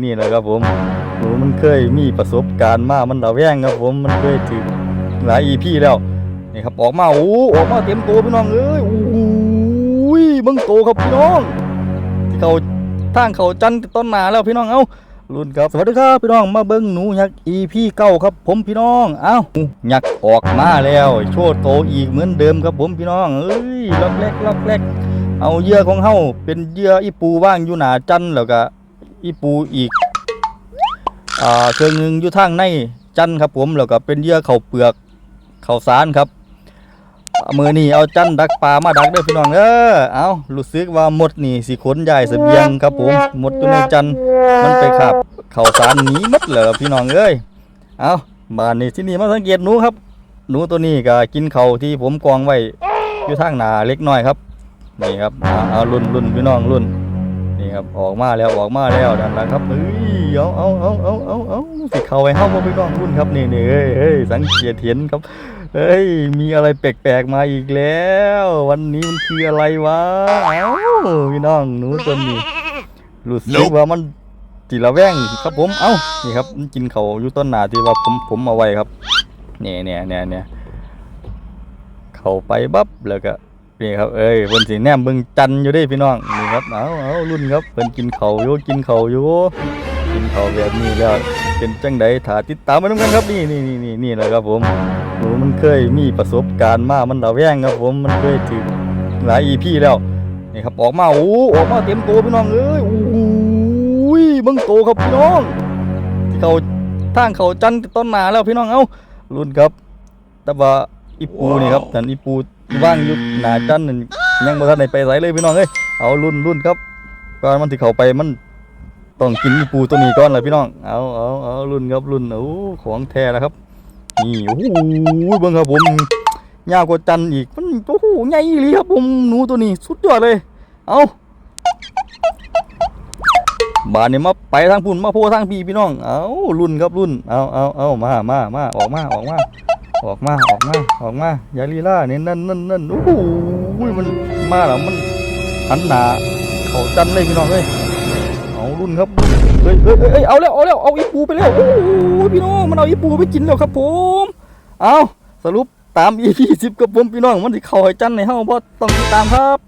นี่แหละครับผมหนูมันเคยมีประสบการณ์มามันระแวงครับผมมันเคยถึงหลายอีพีแล้วนี่ครับออกมาโอ้ออกมาเต็มโตพี่น้องเอ้ยโอ้ยเบิ่งโตครับพี่น้องที่เขาทางเขาจันต้นหนาแล้วพี่น้องเอ้ารุ่นครับสวัสดีครับพี่น้องมาเบิ่งหนูยักษ์อีพีเก้าครับ ผมพี่น้องเอ้ายักษ์ออกมาแล้วโชว์โตอีกเหมือนเดิมครับผมพี่น้องเอ้ยล็อกแรกล็อกแรกเอาเยื่อของเฮาเป็นเยื่ออีปูว่างอยู่หนาจันแล้วก็ อีปูอีกอ่าเครื่องหนึงอยู่ทางในจันทร์ครับผมแล้วก็เป็นเยื่อเข้าเปลือกเข้าสารครับมือนี่เอาจันดักปลามาดักเด้อพี่น้องเออเอารู้สึกว่าหมดนี่สิขนใหญ่เสบียงครับผมหมดตัวในจันมันไปขับเข่าสารหนีหมดเลยพี่น้องเอ้ยเอาบ้านนี้ที่นี่มาสังเกตหนูครับหนูตัวนี้ก็กินเข่าที่ผมกองไว้อยู่ทางหนาเล็กน้อยครับนี่ครับเอาเอารุ่นรุ่นพี่น้องรุ่น นี่ครับออกมาแล้วออกมาแล้วนั่นหละครับเฮ้ยเอาเอาเอาเอาเอาเอาสิเข้าไปห้าบ่พี่น้องรุ่นครับนี่นี่เฮ้ยเฮ้ยสังเกตเห็นครับเฮ้ยมีอะไรแปลกๆมาอีกแล้ว วันนี้มันคืออะไรวะเอ้าพี่น้องหนูตัวนี้รู้สึกว่ามันติละแว่งครับผมเอ้านี่ครับมันกินเขาอยู่ต้นหนาที่ว่าผมผมเอาไว้ครับเนี่ยเนี่ยเนี่ยเนี่ยเข้าไปบับแล้วก็ นี่ครับเอ้ยเพิ่นสิแนมเบิ่งจันทร์อยู่เด้พี่น้องนี่ครับเอาเอารุ่นครับเพิ่นกินเขาวอยู่กินเขาวอยู่กินเขาวแบบนี้แล้วเป็นจังไดถ้าติดตามไปนำกันครับนี่นี่นี่นี่นี่แหละครับผมหนูมันเคยมีประสบการณ์มามันระแวงครับผมมันเคยถึงหลายอีพีแล้วนี่ครับออกมาโอ้ออกมาเต็มโตพี่น้องเอ้ยโอ้ยเบิ่งโตครับพี่น้องที่เขาทางเขาจันทร์ต้นหนาแล้วพี่น้องเอ้ารุ่นครับ แต่ว่าอีปูนี่ครับแต่อีปู ว่างอยู่หนาจันนั่นยังบ่ทันได้ไปไสเลยพี่น้องเอ้ยเอารุ่นรุ่นครับก่อนมันที่เขาไปมันต้องกินปูตัวนี้ก่อนเลยพี่น้อง เอาเอาเอารุ่นครับรุ่นโอ้ของแท้แล้วครับ นี่โอ้โหเบิ่งครับผมยาวกว่าจันอีก มันโอ้โหใหญ่อีหลีครับผมหนูตัวนี้สุดยอดเลย เอาบานนี่มาไปทางพุ่นมาโพทางพีพี่น้อง เอารุ่นครับรุ่น เอาเอาเอามามามาออกมาออกมา ออกมาออกมาออกมาอย่าลีลาเนี่ยนั่นนั่นนั่นโอ้โหมันมาแล้วมันหันหนาเขาจันเลยพี่น้องเลยเอารุ่นครับเฮ้ยเฮ้ยเฮ้ยเอาแล้วเอาแล้วเอาอีปูไปแล้วโอ้โหพี่น้องมันเอาอีปูไปกินแล้วครับ ผม เอาสรุปตาม EP 10กับผมพี่น้องมันที่เขาจันในเฮาบ่ต้องติดตามครับ